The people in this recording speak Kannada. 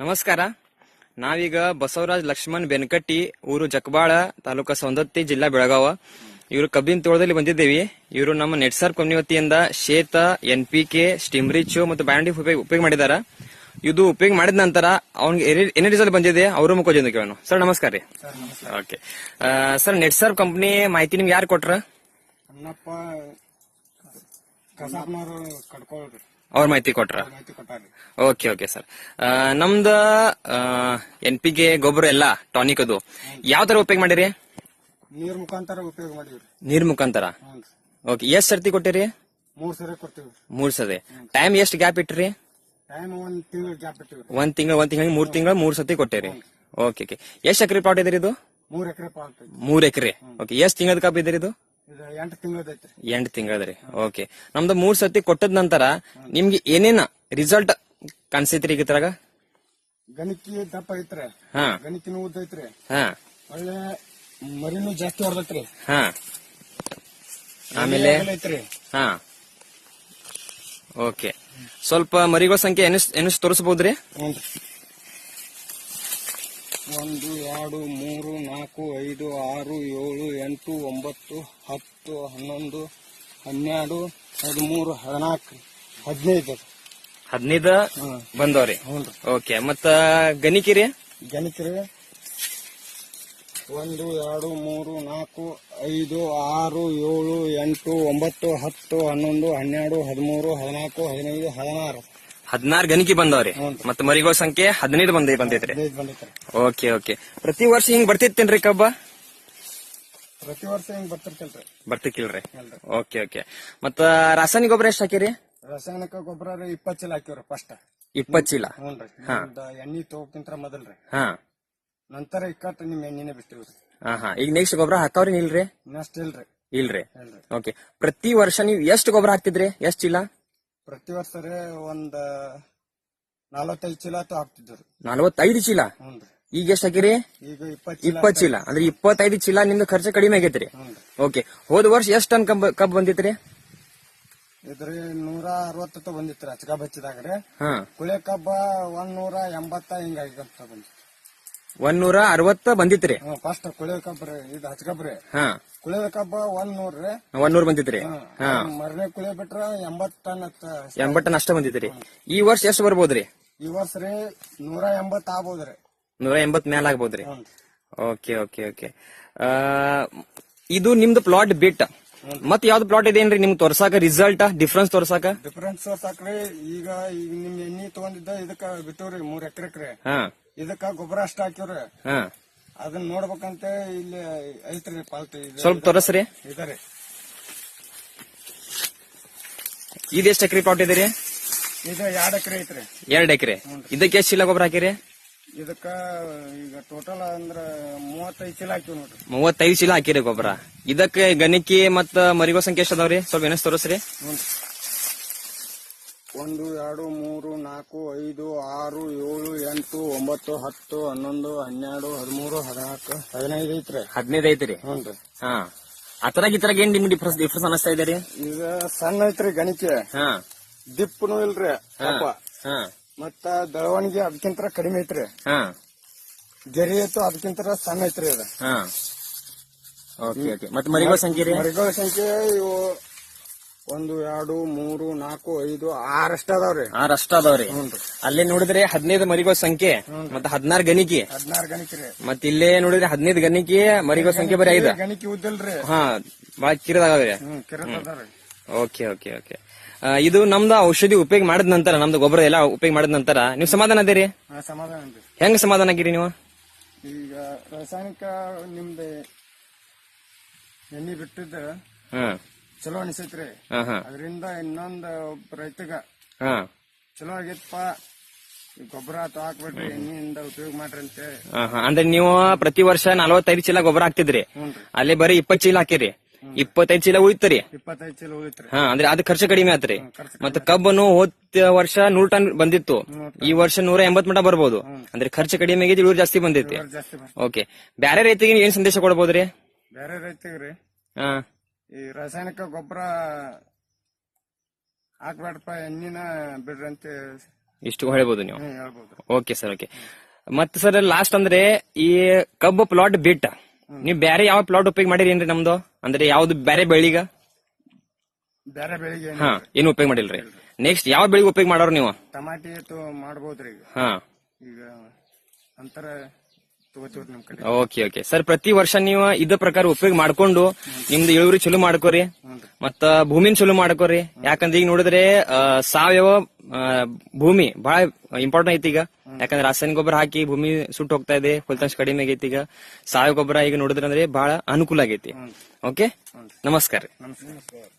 ನಮಸ್ಕಾರ. ನಾವೀಗ ಬಸವರಾಜ್ ಲಕ್ಷ್ಮಣ್ ಬೆನಕಟ್ಟಿ ಊರು ಜಕ್ಬಾಳ ತಾಲೂಕಾ ಸೌಂದತ್ತಿ ಜಿಲ್ಲಾ ಬೆಳಗಾವ. ಇವರು ಕಬ್ಬಿನ ತೋಟದಲ್ಲಿ ಬಂದಿದ್ದೇವೆ. ಇವರು ನಮ್ಮ ನೆಟ್ಸರ್ ಕಂಪನಿ ವತಿಯಿಂದ ಶೇತ ಎನ್ ಪಿ ಕೆ ಸ್ಟಿಮ್ರಿಚ್ ಮತ್ತು ಬ್ಯಾಂಡಿ ಉಪಯೋಗ ಉಪಯೋಗ ಮಾಡಿದಾರ. ಇದು ಉಪಯೋಗ ಮಾಡಿದ ನಂತರ ಅವ್ನಿಗೆ ಏನೇ ರಿಸಲ್ಟ್ ಬಂದಿದೆ ಅವರು ಮುಖಜಿಂದ ಕೇಳೋಣ. ಸರ್ ನಮಸ್ಕಾರ ರೀ. ಓಕೆ. ಸರ್ ನೆಟ್ಸರ್ ಕಂಪನಿ ಮಾಹಿತಿ ನಿಮ್ಗೆ ಯಾರು ಕೊಟ್ರ? ಕಡ್ಕೊಳ್ರಿ ಅವ್ರ ಮಾಹಿತಿ ಕೊಟ್ರ? ಮಾಹಿತಿ ಓಕೆ ಓಕೆ ಸರ್ ನಮ್ದ ಎನ್ ಪಿ ಗೆ ಗೊಬ್ಬರ ಎಲ್ಲ ಟಾನಿಕ್ ಅದು. ಯಾವ ತರ ಉಪಯೋಗ ಮಾಡಿರಿ? ನೀರ್ ಮುಖಾಂತರ ಉಪಯೋಗ ಮಾಡಿವ್ರಿ. ನೀರ್ ಮುಖಾಂತರ? ಓಕೆ ಎಷ್ಟ್ ಸರ್ತಿ ಕೊಟ್ಟಿರಿ? ಮೂರ್ ಸರಿ ಕೊಡ್ತೀವಿ ಮೂರ್ ಸತಿ ಟೈಮ್ ಎಷ್ಟ್ ಗ್ಯಾಪ್ ಇಟ್ರಿ? ಟೈಮ್ ಒಂದ್ ತಿಂಗಳ ಗ್ಯಾಪ್ ಇಟ್ಟಿವ್ರಿ. ಒಂದ್ ತಿಂಗಳ ಒಂದ್ ತಿಂಗಳ ಮೂರ್ ತಿಂಗಳ ಮೂರ್ ಸತಿ ಕೊಟ್ಟಿರಿ. ಓಕೆ ಓಕೆ ಎಷ್ಟ್ ಎಕರೆ ಪ್ಲಾಟ್ ಇದ್ರಿ ಇದು? ಮೂರ್ ಎಕರೆ ಪಾಲ್ಟ್ ಐತಿ ಮೂರ್ ಎಕರೆ. ಓಕೆ ಎಷ್ಟ್ ತಿಂಗಳದ ಕಾಪ್ ಇದ್ರಿ ಇದು ಇದು? ಎಂಟು ತಿಂಗಳದೈತ್ರಿ ಎಂಟು ತಿಂಗಳದ್ರಿ ಓಕೆ ನಮ್ದು ಮೂರ್ ಸತಿ ಕೊಟ್ಟದ ನಂತರ ನಿಮ್ಗೆ ಏನೇನ ರಿಸಲ್ಟ್ ಕಾಣಿಸೈತ್ರಿ ಈಗ ಇದ್ರಾಗ? ಗಣಿಕಿ ದಪ್ಪ ಐತ್ರಿ. ಹಾ. ಗಣಕಿನ ಉದ್ದ ಐತ್ರಿ. ಹಾ. ಒಳ್ಳೆ ಮರಿನು ಜಾಸ್ತಿ ಹೊಡೆದೈತ್ರಿ. ಹಾ. ಆಮೇಲೆ? ಐತ್ರಿ. ಹಾ. ಓಕೆ ಸ್ವಲ್ಪ ಮರಿಗಳ ಸಂಖ್ಯೆ ಎನಿಸ್ ಎನಿಸ್ ತೋರಿಸಬಹುದ್ರಿ ಒಂದು ಎರಡು ಮೂರು ನಾಲ್ಕು ಐದು ಆರು ಏಳು ಎಂಟು ಒಂಬತ್ತು ಹತ್ತು ಹನ್ನೊಂದು ಹನ್ನೆರಡು ಹದಿಮೂರು ಹದಿನಾಲ್ಕು ಹದಿನೈದು. ಹದಿನೈದು ಬಂದವ್ರಿ. ಓಕೆ ಮತ್ತ ಗಣಿಕಿರಿ? ಗಣಿಕಿರಿ. ಒಂದು ಎರಡು ಮೂರು ನಾಲ್ಕು ಐದು ಆರು ಏಳು ಎಂಟು ಒಂಬತ್ತು ಹತ್ತು ಹನ್ನೊಂದು ಹನ್ನೆರಡು ಹದಿಮೂರು ಹದಿನಾಲ್ಕು ಹದಿನೈದು ಹದಿನಾರು. ಹದಿನಾರು ಗಣಿಕೆ ಬಂದವ್ರಿ. ಮತ್ತೆ ಮರಿಗಳ ಸಂಖ್ಯೆ ಹದಿನೈದು ಬಂದ ಬಂದೈತ್ರಿ. Okay okay. ಪ್ರತಿ ವರ್ಷ ಹಿಂಗ್ ಬರ್ತಿತ್ತೇನ್ರಿ ಕಬ್ಬ? ಪ್ರತಿ ವರ್ಷ ಹಿಂಗ್ ಬರ್ತಿರ್ತೇನ್ರಿ. ಬರ್ತಿಕ್ಕಿಲ್ರಿ. Okay okay. ಮತ್ತ ರಾಸಾಯನಿಕ ಗೊಬ್ಬರ ಎಷ್ಟ್ ಹಾಕಿರಿ? ರಾಸಾಯನಿಕ ಗೊಬ್ಬರ ರೀ ಇಪ್ಪತ್ತು ಚೀಲ ಹಾಕಿವ್ರಿ ಫಸ್ಟ್. ಇಪ್ಪತ್ ಚೀಲ? ಎಣ್ಣಿ ತಗೋಕ್ಕಿಂತ ಮೊದಲ್ರಿ ಹಾ. ನಂತರ ಇಕ್ಕಟ್ಟು ನಿಮ್ ಎಣ್ಣಿನ ಬಿಟ್ಟಿವ್ರಿ ಹಾ ಹಾ. ಈಗ ನೆಕ್ಸ್ಟ್ ಗೊಬ್ಬರ ಹಾಕಾವ್ರಿ ಇಲ್ರಿ? ನೆಕ್ಸ್ಟ್ ಇಲ್ರಿ. ಇಲ್ರಿ. ಓಕೆ. ಪ್ರತಿ ವರ್ಷ ನೀವ್ ಎಷ್ಟ್ ಗೊಬ್ಬರ ಹಾಕ್ತಿದ್ರಿ? ಎಷ್ಟ್ ಚೀಲ? ಪ್ರತಿ ವರ್ಷ ರೀ ಒಂದ್ ನಲವತ್ತೈದು ಚೀಲ ಹಾಕ್ತಿದ್ರು ನಲವತ್ತೈದು ಚೀಲ? ಹ್ಞೂನ್ರಿ ಈಗ ಎಷ್ಟ್ ಹಾಕಿರಿ ಈಗ ಇಪ್ಪತ್ತು ಚೀಲ ಇಪ್ಪತ್ ಚೀಲ. ಅಂದ್ರೆ ಇಪ್ಪತ್ತೈದು ಚೀಲ ನಿಮ್ದು ಖರ್ಚು ಕಡಿಮೆ ಆಗೈತ್ರಿ? ಹ್ಞೂನ್ರಿ ಓಕೆ. ಹೋದ ವರ್ಷ ಎಷ್ಟ್ ಟನ್ ಕಬ್ಬ ಕಬ್ಬ್ ಬಂದಿತ್ರಿ? ಇದ್ರಿ ನೂರ ಅರವತ್ತು ಬಂದಿತ್ತು ಹಚ್ಕ ಬಚ್ಚಿದಾಗ್ರಿ. ಹಾ. ಕುಳೆ ಕಬ್ಬ ಒಂದ್ ನೂರ ಎಂಬತ್ತ ಹಿಂಗ ಬಂದಿತ್ತು. ಒಂದ್ ನೂರ ಅರವತ್ತ ಬಂದಿತ್ರಿ ಫಸ್ಟ್ ಕುಳೆ ಕಬ್ರಿ ಇದು ಹಚ್ಕಬ್ರಿ ಹಾ. ಕುಳೆ ಕಬ್ಬ ಒಂದ್ ನೂರ್ರಿ ಬಂದಿತ್ರಿ. ಹಾ. ಮರನೇ ಕುಳೆ ಬಿಟ್ರ ಎಂಬತ್ ಟನ್ ಎಂಬತ್ ಟನ್ ಅಷ್ಟ ಬಂದಿತ್ರಿ. ಈ ವರ್ಷ ಎಷ್ಟು ಬರ್ಬೋದ್ರಿ? ಈ ವರ್ಷ ರೀ ನೂರ ಎಂಬತ್ ಆಗ್ಬೋದ್ರಿ. ನೂರ ಎಂಬತ್ ಮ್ಯಾಲ ಆಗ್ಬೋದ್ರಿ. Okay okay okay. ಇದು ನಿಮ್ದು ಪ್ಲಾಟ್ ಬಿಟ್ ಮತ್ ಯಾವ್ದು ಪ್ಲಾಟ್ ಇದೇನ್ರಿ? ನಿಮ್ಗೆ ತೋರ್ಸಾಕ ರಿಸಲ್ಟ್ ಡಿಫ್ರೆನ್ಸ್ ತೋರ್ಸಾಕ? ಡಿಫರೆನ್ಸ್ ತೋರ್ಸಾಕ್ರಿ. ಈಗ ಈಗ ನಿಮ್ ಎಣ್ಣಿ ತಗೊಂಡಿದ್ದ ಇದಕ್ಕ ಬಿಟ್ಟವ್ರಿ ಮೂರ್ ಎಕರೆಕ್ರಿ. ಹಾ. ಇದಕ್ಕ ಗೊಬ್ಬರ ಅಷ್ಟ ಹಾಕಿವ್ರಿ ಹಾ. ಅದನ್ನ ನೋಡ್ಬೇಕಂತ ಇಲ್ಲಿ ಐತ್ರಿ ಪಾಲ್ತಿ ಸ್ವಲ್ಪ ತೋರಸ್ರಿ. ಇದಾರೆ ಇದು ಎಷ್ಟು ಎಕರೆ ಪ್ಲಾಟ್ ಇದೀರಿ? ಇದು ಎರಡ್ ಎಕರೆ ಐತ್ರಿ. ಎರಡ್ ಎಕರೆ. ಇದಕ್ಕೆ ಎಷ್ಟು ಚೀಲ ಗೊಬ್ಬರ ಹಾಕಿರಿ? ಇದಕ್ಕ ಈಗ ಟೋಟಲ್ ಅಂದ್ರ ಮೂವತ್ತೈದು ಚೀಲ ಹಾಕಿವ್ ನೋಡ್ರಿ. ಮೂವತ್ತೈದು ಚೀಲ ಹಾಕಿರಿ ಗೊಬ್ಬರ. ಇದಕ್ಕೆ ಗಣಿಕೆ ಮತ್ತ ಮರಿಗೋ ಸಂಖ್ಯೆ ಎಷ್ಟು ಅದಾವ್ರಿ. ಸ್ವಲ್ಪ ಏನಷ್ಟು ತೋರಿಸ್ರಿ. ಹ್ಞೂ ಒಂದು ಎರಡು ಮೂರು ನಾಲ್ಕು ಐದು ಆರು ಏಳು ಎಂಟು ಒಂಬತ್ತು ಹತ್ತು ಹನ್ನೊಂದು ಹನ್ನೆರಡು ಹದಿಮೂರು ಹದಿನಾಲ್ಕು ಹದಿನೈದು ಐತ್ರಿ. ಹದಿನೈದು ಐತ್ರಿ? ಹ್ಞೂ ರೀ. ಹಾ. ಅತರಾಗ ಇತರಾಗ ಏನ್ ನಿಮ್ಗೆ ಡಿಫ್ರೆನ್ಸ್ ಡಿಫ್ರೆನ್ಸ್ ಅನಿಸ್ತಾ ಇದಾರಿ ಈಗ ಸಣ್ಣ ಐತ್ರಿ ಗಣಿಕೆ ಹಾ. ದಿಪ್ಪನು ಇಲ್ರಿ ಪಾಪ ಹಾ. ಮತ್ತ ಬೆಳವಣಿಗೆ ಅದಕ್ಕಿಂತ ಕಡಿಮೆ ಐತ್ರಿ. ಹಾ. ಗೆರಿ ಐತು ಅದಕ್ಕಿಂತ ಸಣ್ಣ ಐತ್ರಿ ಅದ. ಹಾ. Okay okay. ಮತ್ತೆ ಮರಿಗಳ ಸಂಖ್ಯೆ ರೀ? ಮರಿಗಳ ಸಂಖ್ಯೆ ಇವು ಒಂದು ಎರಡು ಮೂರು ನಾಲ್ಕು ಐದು ಆರಷ್ಟ ಅದಾವ್ರಿ. ಆರ್ ಅಷ್ಟ ಅದಾವ್ರಿ ಹುನ್ರಿ. ಅಲ್ಲೇ ನೋಡಿದ್ರೆ ಹದಿನೈದು ಮರಿಗೋ ಸಂಖ್ಯೆ ಮತ್ತೆ ಹದಿನಾರು ಗಣಿಕೆ. ಹದಿನಾರು ಗಣಿಕೆ ಮತ್ತೆ ಮತ್ ಇಲ್ಲೇ ನೋಡಿದ್ರೆ ಹದಿನೈದು ಗಣಿಕೆ ಮರಿಗೋ ಸಂಖ್ಯೆ ಬರೀ ಐದ. ಗಣಿಕೆ ಉದ್ದಲ್ರಿ. ಹಾ ಬಾಳ ಕಿರಿದಾಗವ್ರಿ ಹ್ಮ್. ಕಿರತ್ ಅದಾವ್ರಿ. Okay okay okay. ಇದು ನಮ್ದು ಔಷಧಿ ಉಪಯೋಗ ಮಾಡಿದ ನಂತರ ನಮ್ದು ಗೊಬ್ಬರ ಎಲ್ಲ ಉಪಯೋಗ ಮಾಡಿದ ನಂತರ ನೀವು ಸಮಾಧಾನ ಅದೇರಿ? ಹಾ ಸಮಾಧಾನ ರೀ ಹೆಂಗ್ ಸಮಾಧಾನ ಆಗಿರಿ ನೀವು? ಈಗ ರಾಸಾಯನಿಕ ನಿಮ್ದು ಎಣ್ಣೆ ಬಿಟ್ಟಿದ್ದ ಹ್ಮ್ ಚಲೋ ಅನಿಸೈತ್ರಿ. ಅದರಿಂದ ಇನ್ನೊಂದ್ ಒಬ್ಬ ರೈತಗ ಚಲೋ ಆಗೈತಪ್ಪ ಗೊಬ್ಬರ ಹಾಕ್ಬಿಟ್ರಿ ಹಾಕ್ಬಿಡ್ರಿ ಎಣ್ಣೆಯಿಂದ ಉಪಯೋಗ ಮಾಡ್ರಿ ಅಂತ. ಅಂದ್ರೆ ನೀವು ಪ್ರತಿ ವರ್ಷ ನಲವತ್ತೈದು ಚೀಲ ಗೊಬ್ಬರ ಹಾಕ್ತಿದ್ರಿ. ಅಲ್ಲಿ ಬರೀ ಇಪ್ಪತ್ ಚೀಲ ಹಾಕಿರಿ. ಇಪ್ಪತ್ತೈದು ಚೀಲ ಉಳಿತರಿ. ಇಪ್ಪತ್ತೈದು ಚೀಲ ಉಳಿತ್ರಿ. ಹಾ ಅಂದ್ರೆ ಅದ್ ಖರ್ಚು ಕಡಿಮೆ ಆತ್ರಿ. ಮತ್ತೆ ಕಬ್ಬನು ಹೋದ ವರ್ಷ ನೂರ್ ಟನ್ ಬಂದಿತ್ತು. ಈ ವರ್ಷ ನೂರ ಎಂಬತ್ ಮಟ ಬರ್ಬೋದು. ಅಂದ್ರೆ ಖರ್ಚು ಕಡಿಮೆ ಆಗಿದ್ರೆ ಇಳುವರಿ ಜಾಸ್ತಿ ಬಂದೈತಿ. ಓಕೆ ಬ್ಯಾರೆ ರೈತರಿಗೆ ಏನ್ ಸಂದೇಶ ಕೊಡ್ಬೋದ್ರಿ? ಬೇರೆ ರೈತಗ್ರಿ ಹಾ. ಈ ರಾಸಾಯನಿಕ ಗೊಬ್ಬರ ಹಾಕ್ಬೇಡಪ್ಪ ಎಣ್ಣಿನ ಬಿಡ್ರಿ ಅಂತ ಇಷ್ಟು ಹೇಳ್ಬೋದು ನೀವು? ಹೇಳ್ಬೋದು. ಓಕೆ ಸರ್ ಓಕೆ ಮತ್ತೆ ಸರ್ ಲಾಸ್ಟ್ ಅಂದ್ರೆ ಈ ಕಬ್ಬು ಪ್ಲಾಟ್ ಬಿಟ್ಟ. ನೀವು ಬೇರೆ ಯಾವ ಪ್ಲಾಟ್ ಉಪಯೋಗ ಮಾಡಿರಿ ಏನ್ರಿ ನಮ್ದು? ಅಂದ್ರೆ ಯಾವ್ದು ಬೇರೆ ಬೆಳಿಗ? ಬೇರೆ ಬೆಳಿಗ್ಗೆ ಹಾ ಏನು ಉಪಯೋಗ ಮಾಡಿಲ್ರಿ? ನೆಕ್ಸ್ಟ್ ಯಾವ ಬೆಳಿಗ್ ಉಪಯೋಗ ಮಾಡೋರು ನೀವು? ಟಮಾಟಿ ಮಾಡ್ಬೋದ್ರಿ ಹಾ. ಈಗ ಅಂತರ ತಗೋತೀವ್ರಿ ನಮ್ ಕಡೆ. Okay okay. ಸರ್ ಪ್ರತಿ ವರ್ಷ ನೀವು ಇದ ಪ್ರಕಾರ ಉಪಯೋಗ ಮಾಡ್ಕೊಂಡು ನಿಮ್ದು ಇಳುವರಿ ಚಲೋ ಮಾಡ್ಕೋರಿ. ಮತ್ತ ಭೂಮಿನ ಚಲೋ ಮಾಡ್ಕೋರಿ. ಯಾಕಂದ್ರೆ ಈಗ ನೋಡಿದ್ರೆ ಆ, ಸಾವಯವ ಆ, ಭೂಮಿ ಬಹಳ ಇಂಪಾರ್ಟೆಂಟ್ ಐತಿ ಈಗ. ಯಾಕಂದ್ರೆ ರಾಸಾಯನಿಕ ಗೊಬ್ಬರ ಹಾಕಿ ಭೂಮಿ ಸುಟ್ಟು ಹೋಗ್ತಾ ಇದೆ ಫಲಿತಾಂಶ ಕಡಿಮೆ ಆಗೈತಿ ಈಗ. ಸಾವಯವ ಗೊಬ್ಬರ ಈಗ ನೋಡಿದ್ರೆ ಅಂದ್ರೆ ಬಹಳ ಅನುಕೂಲ ಆಗೈತಿ. ಓಕೆ? ನಮಸ್ಕಾರ. ರೀ ನಮಸ್ಕಾರ.